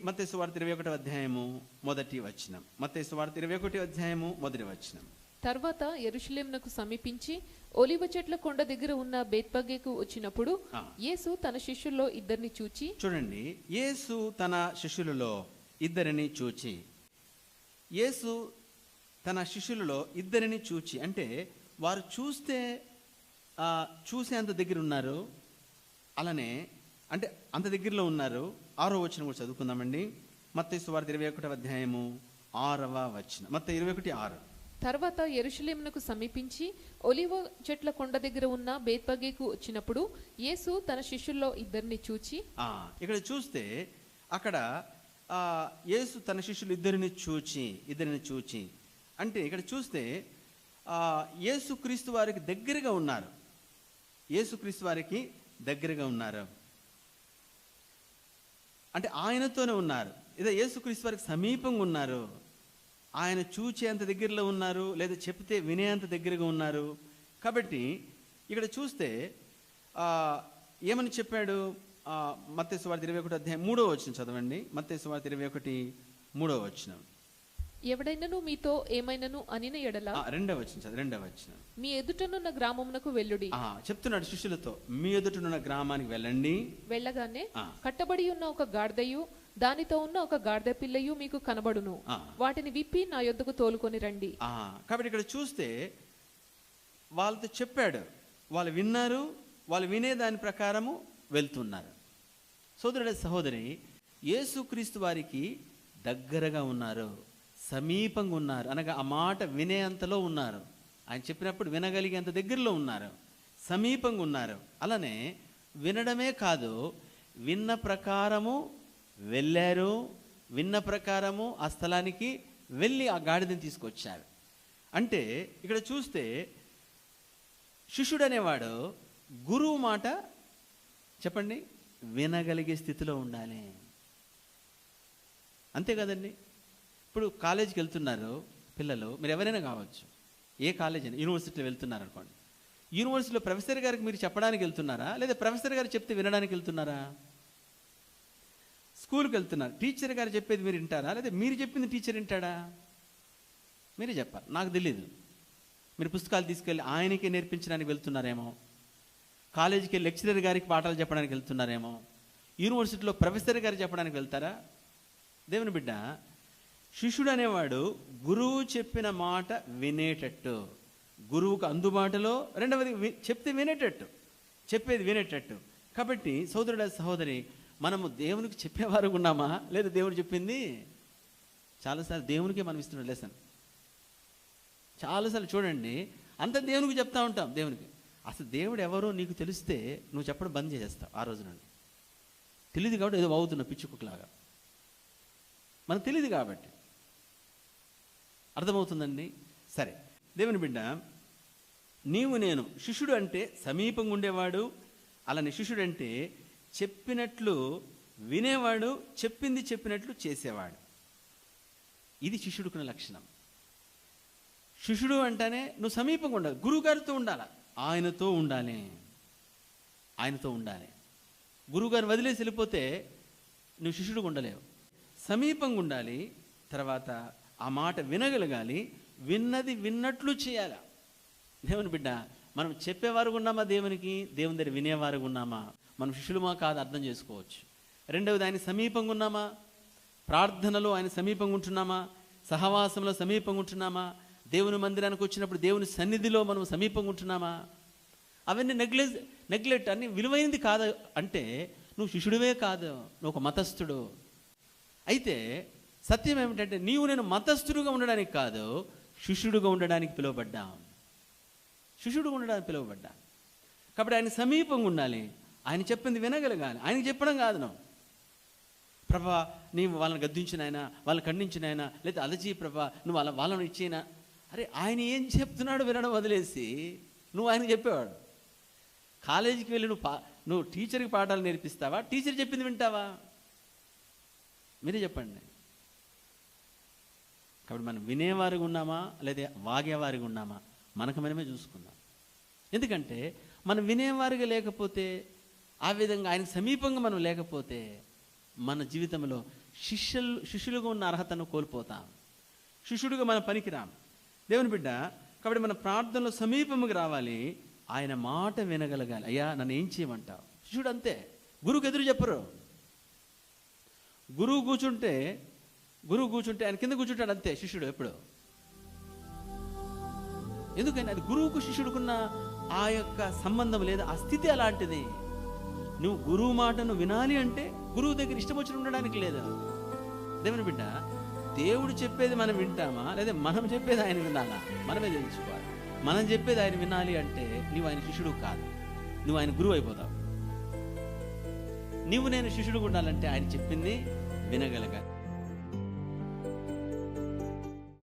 మత్తయి సువార్త ఇరవై ఒకటో అధ్యాయము మొదటి వచనం. మత్తయి సువార్త ఇరవై ఒకటి అధ్యాయము మొదటి వచనం. తర్వాత ఎరుషలేమునకు సమీపించి ఒలివ చెట్ల కొండ దగ్గర ఉన్న బేత్పగేకు వచ్చినప్పుడు. యేసు తన శిష్యుల్లో ఇద్దరిని చూచి చూడండి. యేసు తన శిష్యులలో ఇద్దరిని చూచి యేసు తన శిష్యులలో ఇద్దరిని చూచి అంటే వారు చూస్తే ఆ, చూసేంత దగ్గర ఉన్నారు అలానే అంటే అంత దగ్గరలో ఉన్నారు ఆరో వచనం కూడా చదువుకుందామండి. మత్తయి సువార్త ఇరవై ఒకటో అధ్యాయము ఆరవ వచనం. మత్త ఇరవై ఒకటి ఆరు. తర్వాత ఎరుషలేమునకు సమీపించి ఒలివ చెట్ల కొండ దగ్గర ఉన్న బేత్పగేకు వచ్చినప్పుడు యేసు తన శిష్యుల్లో ఇద్దరిని చూచి ఇక్కడ చూస్తే అక్కడ ఆ, యేసు తన శిష్యులు ఇద్దరిని చూచి ఇద్దరిని చూచి అంటే ఇక్కడ చూస్తే ఆ, యేసుక్రీస్తు వారికి దగ్గరగా ఉన్నారు. యేసుక్రీస్తు వారికి దగ్గరగా ఉన్నారు. అంటే ఆయనతోనే ఉన్నారు. ఇదే యేసుక్రీస్తు వారికి సమీపంగా ఉన్నారు. ఆయన చూచేంత దగ్గరలో ఉన్నారు లేదా చెప్తే వినేంత దగ్గరగా ఉన్నారు. కాబట్టి ఇక్కడ చూస్తే ఏమని చెప్పాడు? మత్స్య వార్త ఇరవై ఒకటి అధ్యాయం మూడో వచ్చిన చదవండి. మత్స్య వార్త ఇరవై ఒకటి మూడో వచ్చినాం ఎవడైనను మీతో ఏమైనను అనిన ఎడల రెండవ వచ్చిన రెండవ వచ్చిన మీ ఎదుటనున్న గ్రామమునకు వెళ్ళుడి. చెప్తున్నాడు శిష్యులతో మీ ఎదుటనున్న గ్రామానికి వెళ్ళండి. వెళ్ళగానే. కట్టబడి ఉన్న ఒక గాడిదయు దానితో ఉన్న ఒక గాడిద పిల్లయు మీకు కనబడును. వాటిని విప్పి నా యొద్దకు తోలుకొని రండి. కాబట్టి ఇక్కడ చూస్తే వాళ్ళతో చెప్పాడు. వాళ్ళు విన్నారు వాళ్ళు వినే దాని ప్రకారము వెళ్తున్నారు. సోదరుడ సహోదరి యేసుక్రీస్తు వారికి దగ్గరగా ఉన్నారు. సమీపంగా ఉన్నారు. అనగా ఆ మాట వినేంతలో ఉన్నారు. ఆయన చెప్పినప్పుడు వినగలిగేంత దగ్గరలో ఉన్నారు. సమీపంగా ఉన్నారు. అలానే వినడమే కాదు విన్న ప్రకారము వెళ్ళారు. విన్న ప్రకారము ఆ స్థలానికి వెళ్ళి ఆ గాడిదని తీసుకొచ్చారు. అంటే ఇక్కడ చూస్తే శిష్యుడు అనేవాడు గురువు మాట చెప్పండి వినగలిగే స్థితిలో ఉండాలి. అంతే కదండి? ఇప్పుడు కాలేజీకి వెళ్తున్నారు పిల్లలు. మీరు ఎవరైనా కావచ్చు. ఏ కాలేజ్ అయినా యూనివర్సిటీలో వెళ్తున్నారు అనుకోండి. యూనివర్సిటీలో ప్రొఫెసర్ గారికి మీరు చెప్పడానికి వెళ్తున్నారా? లేదా ప్రొఫెసర్ గారు చెప్తే వినడానికి వెళ్తున్నారా? స్కూల్కి వెళ్తున్నారు. టీచర్ గారు చెప్పేది మీరు వింటారా? లేదా మీరు చెప్పింది టీచర్ వింటాడా? మీరే చెప్పాలి. నాకు తెలియదు మీరు పుస్తకాలు తీసుకెళ్ళి ఆయనకే నేర్పించడానికి వెళ్తున్నారేమో. కాలేజీకి లెక్చరర్ గారికి పాఠాలు చెప్పడానికి వెళ్తున్నారేమో. యూనివర్సిటీలో ప్రొఫెసర్ గారు చెప్పడానికి వెళ్తారా? దేవుని బిడ్డ శిష్యుడు అనేవాడు గురువు చెప్పిన మాట వినేటట్టు. గురువుకు అందుబాటులో రెండవది చెప్తే వినేటట్టు. చెప్పేది వినేటట్టు. కాబట్టి సోదరుడ సహోదరి మనము దేవునికి చెప్పేవారు ఉన్నామా? లేదా దేవుడు చెప్పింది? చాలాసార్లు దేవునికే మనం ఇస్తున్న లెసన్. చాలాసార్లు చూడండి అంత దేవునికి చెప్తా ఉంటాం దేవునికి. అసలు దేవుడు ఎవరో నీకు తెలిస్తే నువ్వు చెప్పడం బంద్ చేసేస్తావు ఆ రోజు నుండి. తెలియదు కాబట్టి ఏదో అవుతున్నా పిచ్చుకులాగా మనకు తెలియదు కాబట్టి. అర్థమవుతుందండి? సరే. దేవుని బిడ్డ నీవు నేను శిష్యుడు అంటే సమీపంగా ఉండేవాడు అలానే శిష్యుడు అంటే చెప్పినట్లు వినేవాడు చెప్పింది చెప్పినట్లు చేసేవాడు. ఇది శిష్యుడుకున్న లక్షణం. శిష్యుడు అంటేనే నువ్వు సమీపంగా ఉండాలి గురువుగారితో ఉండాలి. ఆయనతో ఉండాలి. ఆయనతో ఉండాలి. గురువుగారు వదిలేసి వెళ్ళిపోతే నువ్వు శిష్యుడుగా ఉండలేవు. సమీపంగా ఉండాలి తర్వాత ఆ మాట వినగలగాలి విన్నది విన్నట్లు చేయాలి. దేవుని బిడ్డ మనం చెప్పేవారు ఉన్నామా దేవునికి? దేవుని దగ్గర వినేవారు ఉన్నామా? మనం శిష్యులమా కాదు అర్థం చేసుకోవచ్చు. రెండవది ఆయన సమీపంగా ఉన్నామా? ప్రార్థనలో ఆయన సమీపంగా ఉంటున్నామా? సహవాసంలో సమీపంగా ఉంటున్నామా? దేవుని మందిరానికి వచ్చినప్పుడు దేవుని సన్నిధిలో మనం సమీపంగా ఉంటున్నామా? అవన్నీ నెగ్లెజ్ నెగ్లెక్ట్ అన్ని విలువైనది కాదు అంటే నువ్వు శిష్యుడివే కాదు నువ్వు ఒక మతస్థుడు. అయితే సత్యం ఏమిటంటే నీవు నేను మతస్థుడుగా ఉండడానికి కాదు శిష్యుడుగా ఉండడానికి పిలువబడ్డాం. శిష్యుడుగా ఉండడానికి పిలువబడ్డా. కాబట్టి ఆయన సమీపంగా ఉండాలి. ఆయన చెప్పింది వినగలగాలి. ఆయనకి చెప్పడం కాదు నువ్వు. ప్రభా నీవు వాళ్ళని గద్దించిన ఆయన వాళ్ళని ఖండించిన ఆయన లేదా అలచి ప్రభా నువ్వు వాళ్ళ వాళ్ళని ఇచ్చేనా అరే ఆయన ఏం చెప్తున్నాడు వినడం వదిలేసి నువ్వు ఆయన చెప్పేవాడు. కాలేజీకి వెళ్ళి నువ్వు పా నువ్వు టీచర్కి పాఠాలు నేర్పిస్తావా? టీచర్ చెప్పింది వింటావా? మీరే చెప్పండి. కాబట్టి మనం వినేవారిగా ఉన్నామా? లేదా వాగేవారిగా ఉన్నామా? మనకు మనమే చూసుకుందాం. ఎందుకంటే మనం వినేవారిగా లేకపోతే ఆ విధంగా ఆయన సమీపంగా మనం లేకపోతే మన జీవితంలో శిష్యులు శిష్యులుగా ఉన్న అర్హతను కోల్పోతాం. శిష్యుడిగా మనం పనికిరాం. దేవుని బిడ్డ కాబట్టి మన ప్రార్థనలో సమీపముకి రావాలి. ఆయన మాట వినగలగాలి. అయ్యా నన్ను ఏం చేయమంటావు? శిష్యుడు అంతే. గురువుకి ఎదురు చెప్పరు. గురువు కూర్చుంటే గురువు కూర్చుంటే ఆయన కింద కూర్చుంటాడు అంతే శిష్యుడు ఎప్పుడు. ఎందుకని అది గురువుకు శిష్యుడుకున్న ఆ యొక్క సంబంధం లేదు ఆ స్థితి అలాంటిది. నువ్వు గురువు మాటను వినాలి అంటే గురువు దగ్గర ఇష్టం వచ్చి ఉండడానికి లేదు. దేవుని బిడ్డ దేవుడు చెప్పేది మనం వింటామా? లేదా మనం చెప్పేది ఆయన వినాలా? మనమే తెలుసుకోవాలి. మనం చెప్పేది ఆయన వినాలి అంటే నువ్వు ఆయన శిష్యుడు కాదు. నువ్వు ఆయన గురువు అయిపోతావు. నువ్వు నేను శిష్యుడు ఉండాలంటే ఆయన చెప్పింది వినగలగాలి.